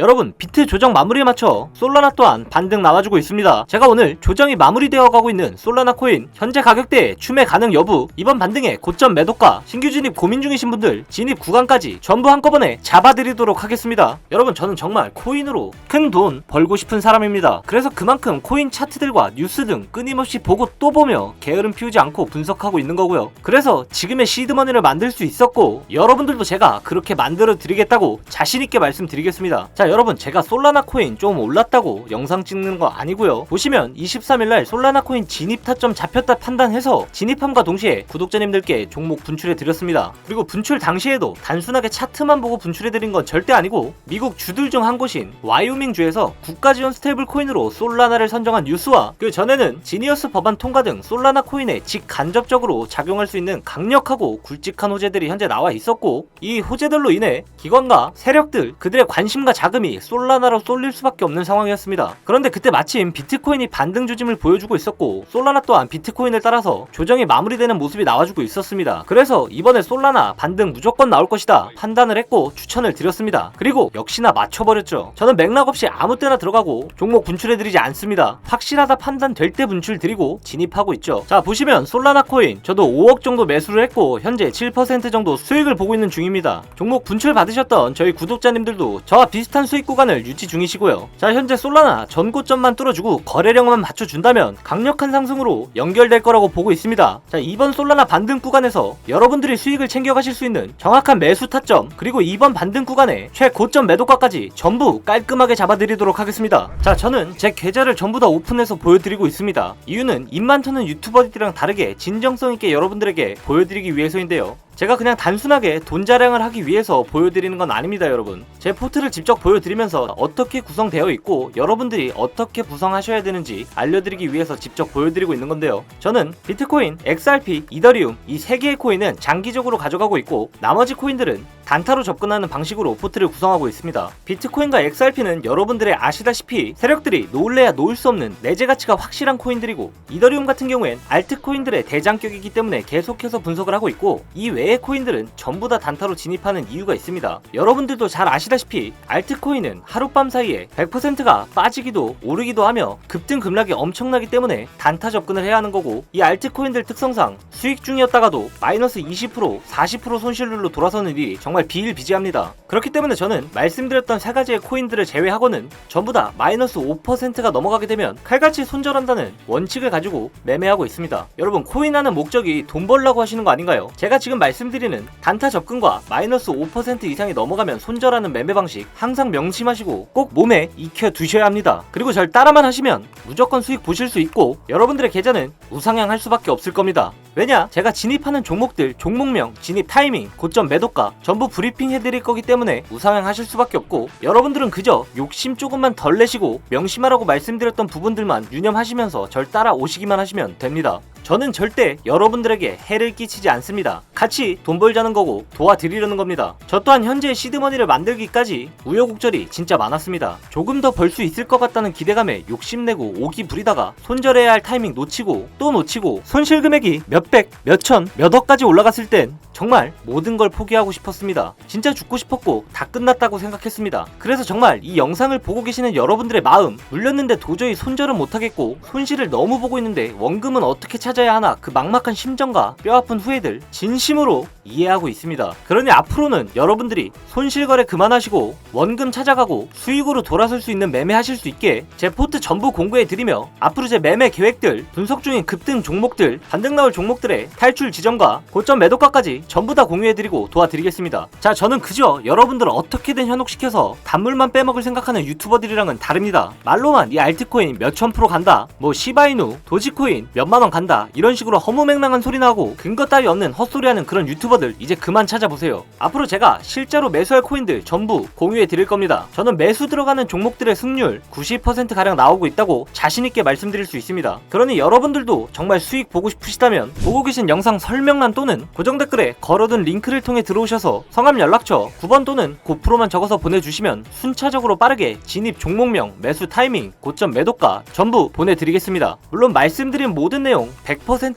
여러분 비트 조정 마무리에 맞춰 솔라나 또한 반등 나와주고 있습니다. 제가 오늘 조정이 마무리되어 가고 있는 솔라나 코인 현재 가격대에 추매 가능 여부 이번 반등의 고점 매도가 신규 진입 고민 중이신 분들 진입 구간까지 전부 한꺼번에 잡아드리도록 하겠습니다. 여러분 저는 정말 코인으로 큰 돈 벌고 싶은 사람입니다. 그래서 그만큼 코인 차트들과 뉴스 등 끊임없이 보고 또 보며 게으름 피우지 않고 분석하고 있는 거고요. 그래서 지금의 시드머니를 만들 수 있었고 여러분들도 제가 그렇게 만들어 드리겠다고 자신 있게 말씀드리겠습니다. 자 여러분 제가 솔라나 코인 좀 올랐다고 영상 찍는 거 아니고요. 보시면 23일날 솔라나 코인 진입 타점 잡혔다 판단해서 진입함과 동시에 구독자님들께 종목 분출해 드렸습니다. 그리고 분출 당시에도 단순하게 차트만 보고 분출해 드린 건 절대 아니고 미국 주들 중 한 곳인 와이오밍 주에서 국가 지원 스테이블 코인으로 솔라나를 선정한 뉴스와 그 전에는 지니어스 법안 통과 등 솔라나 코인에 직간접적으로 작용할 수 있는 강력하고 굵직한 호재들이 현재 나와 있었고 이 호재들로 인해 기관과 세력들 그들의 관심과 자 금이 솔라나로 쏠릴 수밖에 없는 상황이었습니다. 그런데 그때 마침 비트코인이 반등 조짐을 보여주고 있었고 솔라나 또한 비트코인을 따라서 조정이 마무리되는 모습이 나와주고 있었습니다. 그래서 이번에 솔라나 반등 무조건 나올 것이다 판단을 했고 추천을 드렸습니다. 그리고 역시나 맞춰버렸죠. 저는 맥락 없이 아무 때나 들어가고 종목 분출해드리지 않습니다. 확실하다 판단될 때 분출 드리고 진입하고 있죠. 자 보시면 솔라나 코인 저도 5억 정도 매수를 했고 현재 7% 정도 수익을 보고 있는 중입니다. 종목 분출 받으셨던 저희 구독자님들도 저와 비슷한 수익 구간을 유지 중이시고요. 자 현재 솔라나 전고점만 뚫어주고 거래량만 맞춰준다면 강력한 상승으로 연결될 거라고 보고 있습니다. 자 이번 솔라나 반등 구간에서 여러분들이 수익을 챙겨가실 수 있는 정확한 매수 타점 그리고 이번 반등 구간에 최고점 매도가까지 전부 깔끔하게 잡아드리도록 하겠습니다. 자 저는 제 계좌를 전부 다 오픈해서 보여드리고 있습니다. 이유는 입만 터는 유튜버들이랑 다르게 진정성 있게 여러분들에게 보여드리기 위해서인데요. 제가 그냥 단순하게 돈 자랑을 하기 위해서 보여드리는 건 아닙니다, 여러분. 제 포트를 직접 보여드리면서 어떻게 구성되어 있고 여러분들이 어떻게 구성하셔야 되는지 알려드리기 위해서 직접 보여드리고 있는 건데요. 저는 비트코인, XRP, 이더리움 이 세 개의 코인은 장기적으로 가져가고 있고 나머지 코인들은 단타로 접근하는 방식으로 포트를 구성하고 있습니다. 비트코인과 XRP는 여러분들의 아시다시피 세력들이 놓을래야 놓을 수 없는 내재 가치가 확실한 코인들이고 이더리움 같은 경우엔 알트코인들의 대장격이기 때문에 계속해서 분석을 하고 있고 이 외의 코인들은 전부 다 단타로 진입하는 이유가 있습니다. 여러분들도 잘 아시다시피 알트코인은 하룻밤 사이에 100%가 빠지기도 오르기도 하며 급등 급락이 엄청나기 때문에 단타 접근을 해야 하는 거고 이 알트코인들 특성상 수익 중이었다가도 마이너스 20% 40% 손실률로 돌아서는 일이 정말 비일비재합니다. 그렇기 때문에 저는 말씀드렸던 세 가지의 코인들을 제외하고는 전부 다 마이너스 5%가 넘어가게 되면 칼같이 손절한다는 원칙을 가지고 매매하고 있습니다. 여러분 코인하는 목적이 돈 벌라고 하시는 거 아닌가요? 제가 지금 말씀드리는 단타 접근과 마이너스 5% 이상이 넘어가면 손절하는 매매 방식 항상 명심하시고 꼭 몸에 익혀 두셔야 합니다. 그리고 절 따라만 하시면 무조건 수익 보실 수 있고 여러분들의 계좌는 우상향할 수밖에 없을 겁니다. 왜냐? 제가 진입하는 종목들, 종목명, 진입 타이밍, 고점 매도가 전부 브리핑 해드릴 거기 때문에 우상향 하실 수밖에 없고 여러분들은 그저 욕심 조금만 덜 내시고 명심하라고 말씀드렸던 부분들만 유념하시면서 절 따라오시기만 하시면 됩니다. 저는 절대 여러분들에게 해를 끼치지 않습니다. 같이 돈 벌자는 거고 도와드리려는 겁니다. 저 또한 현재 시드머니를 만들기까지 우여곡절이 진짜 많았습니다. 조금 더 벌 수 있을 것 같다는 기대감에 욕심내고 오기 부리다가 손절해야 할 타이밍 놓치고 또 놓치고 손실 금액이 몇백, 몇천, 몇억까지 올라갔을 땐 정말 모든 걸 포기하고 싶었습니다. 진짜 죽고 싶었고 다 끝났다고 생각했습니다. 그래서 정말 이 영상을 보고 계시는 여러분들의 마음 물렸는데 도저히 손절은 못하겠고 손실을 너무 보고 있는데 원금은 어떻게 찾아 야 하나 그 막막한 심정과 뼈아픈 후회들 진심으로 이해하고 있습니다. 그러니 앞으로는 여러분들이 손실 거래 그만하시고 원금 찾아가고 수익으로 돌아설 수 있는 매매 하실 수 있게 제 포트 전부 공고해 드리며 앞으로 제 매매 계획들 분석 중인 급등 종목들 반등 나올 종목들의 탈출 지점과 고점 매도가까지 전부 다 공유해드리고 도와드리겠습니다. 자, 저는 그저 여러분들을 어떻게든 현혹시켜서 단물만 빼먹을 생각하는 유튜버들이랑은 다릅니다. 말로만 이 알트코인 몇천 프로 간다, 뭐 시바이누, 도지코인 몇만 원 간다 이런 식으로 허무맹랑한 소리 나고 근거 따위 없는 헛소리하는 그런 유튜버들 이제 그만 찾아보세요. 앞으로 제가 실제로 매수할 코인들 전부 공유해 드릴 겁니다. 저는 매수 들어가는 종목들의 승률 90% 가량 나오고 있다고 자신 있게 말씀드릴 수 있습니다. 그러니 여러분들도 정말 수익 보고 싶으시다면 보고 계신 영상 설명란 또는 고정 댓글에 걸어둔 링크를 통해 들어오셔서 성함 연락처 9번 또는 고프로만 적어서 보내주시면 순차적으로 빠르게 진입 종목명, 매수 타이밍, 고점 매도가 전부 보내드리겠습니다. 물론 말씀드린 모든 내용 100%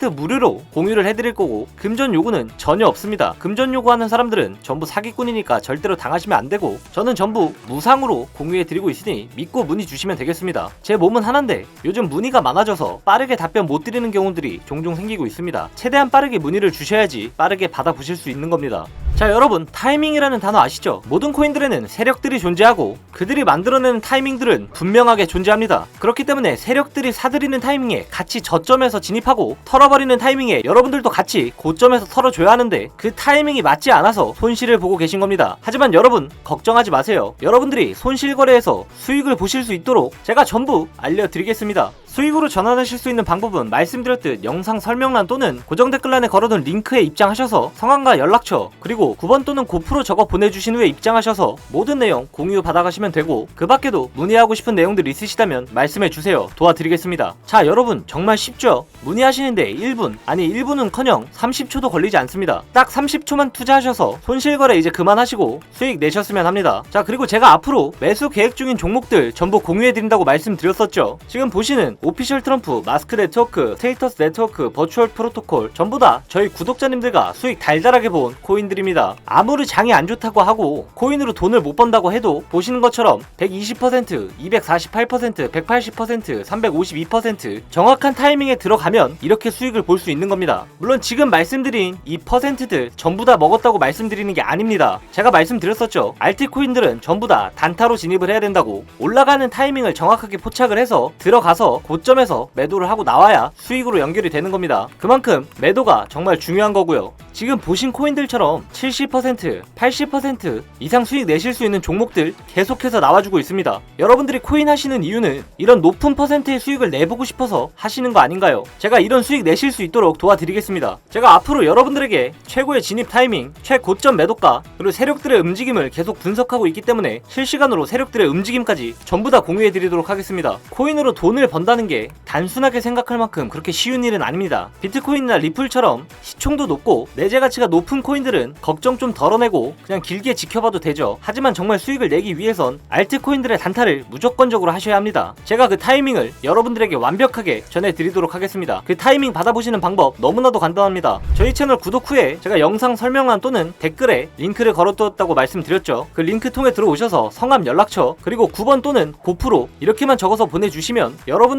무료로 공유를 해드릴 거고 금전 요구는 전혀 없습니다. 금전 요구하는 사람들은 전부 사기꾼이니까 절대로 당하시면 안 되고 저는 전부 무상으로 공유해드리고 있으니 믿고 문의 주시면 되겠습니다. 제 몸은 하나인데 요즘 문의가 많아져서 빠르게 답변 못 드리는 경우들이 종종 생기고 있습니다. 최대한 빠르게 문의를 주셔야지 빠르게 받아보실 수 있는 겁니다. 자 여러분 타이밍이라는 단어 아시죠? 모든 코인들에는 세력들이 존재하고 그들이 만들어내는 타이밍들은 분명하게 존재합니다. 그렇기 때문에 세력들이 사들이는 타이밍에 같이 저점에서 진입하고 털어버리는 타이밍에 여러분들도 같이 고점에서 털어줘야 하는데 그 타이밍이 맞지 않아서 손실을 보고 계신 겁니다. 하지만 여러분 걱정하지 마세요. 여러분들이 손실 거래에서 수익을 보실 수 있도록 제가 전부 알려드리겠습니다. 수익으로 전환하실 수 있는 방법은 말씀드렸듯 영상 설명란 또는 고정 댓글란에 걸어둔 링크에 입장하셔서 성함과 연락처 그리고 9번 또는 고프로 적어 보내주신 후에 입장하셔서 모든 내용 공유 받아가시면 되고 그 밖에도 문의하고 싶은 내용들 있으시다면 말씀해 주세요. 도와드리겠습니다. 자 여러분 정말 쉽죠? 문의하시는데 1분 아니 1분은커녕 30초도 걸리지 않습니다. 딱 30초만 투자하셔서 손실거래 이제 그만하시고 수익 내셨으면 합니다. 자 그리고 제가 앞으로 매수 계획 중인 종목들 전부 공유해드린다고 말씀드렸었죠? 지금 보시는 오피셜 트럼프, 마스크 네트워크, 스테이터스 네트워크, 버추얼 프로토콜 전부 다 저희 구독자님들과 수익 달달하게 본 코인들입니다. 아무리 장이 안 좋다고 하고 코인으로 돈을 못 번다고 해도 보시는 것처럼 120%, 248%, 180%, 352% 정확한 타이밍에 들어가면 이렇게 수익을 볼 수 있는 겁니다. 물론 지금 말씀드린 이 퍼센트들 전부 다 먹었다고 말씀드리는 게 아닙니다. 제가 말씀드렸었죠. 알트코인들은 전부 다 단타로 진입을 해야 된다고 올라가는 타이밍을 정확하게 포착을 해서 들어가서 고 점에서 매도를 하고 나와야 수익으로 연결이 되는 겁니다. 그만큼 매도가 정말 중요한 거고요. 지금 보신 코인들처럼 70%, 80% 이상 수익 내실 수 있는 종목들 계속해서 나와주고 있습니다. 여러분들이 코인 하시는 이유는 이런 높은 퍼센트의 수익을 내보고 싶어서 하시는 거 아닌가요? 제가 이런 수익 내실 수 있도록 도와드리겠습니다. 제가 앞으로 여러분들에게 최고의 진입 타이밍, 최고점 매도가, 그리고 세력들의 움직임을 계속 분석하고 있기 때문에 실시간으로 세력들의 움직임까지 전부 다 공유해드리도록 하겠습니다. 코인으로 돈을 번다는 게 단순하게 생각할 만큼 그렇게 쉬운 일은 아닙니다. 비트코인이나 리플처럼 시총도 높고 내재 가치가 높은 코인들은 걱정 좀 덜어내고 그냥 길게 지켜봐도 되죠. 하지만 정말 수익을 내기 위해선 알트코인들의 단타를 무조건적으로 하셔야 합니다. 제가 그 타이밍을 여러분들에게 완벽하게 전해드리도록 하겠습니다. 그 타이밍 받아보시는 방법 너무나도 간단합니다. 저희 채널 구독 후에 제가 영상 설명란 또는 댓글에 링크를 걸어두었다고 말씀드렸죠. 그 링크 통해 들어오셔서 성함 연락처 그리고 9번 또는 고프로 이렇게만 적어서 보내주시면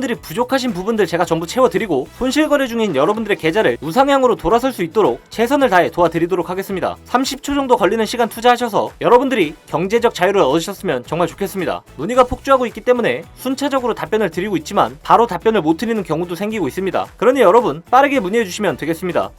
여러분들이 부족하신 부분들 제가 전부 채워드리고 손실 거래 중인 여러분들의 계좌를 우상향으로 돌아설 수 있도록 최선을 다해 도와드리도록 하겠습니다. 30초 정도 걸리는 시간 투자하셔서 여러분들이 경제적 자유를 얻으셨으면 정말 좋겠습니다. 문의가 폭주하고 있기 때문에 순차적으로 답변을 드리고 있지만 바로 답변을 못 드리는 경우도 생기고 있습니다. 그러니 여러분 빠르게 문의해 주시면 되겠습니다.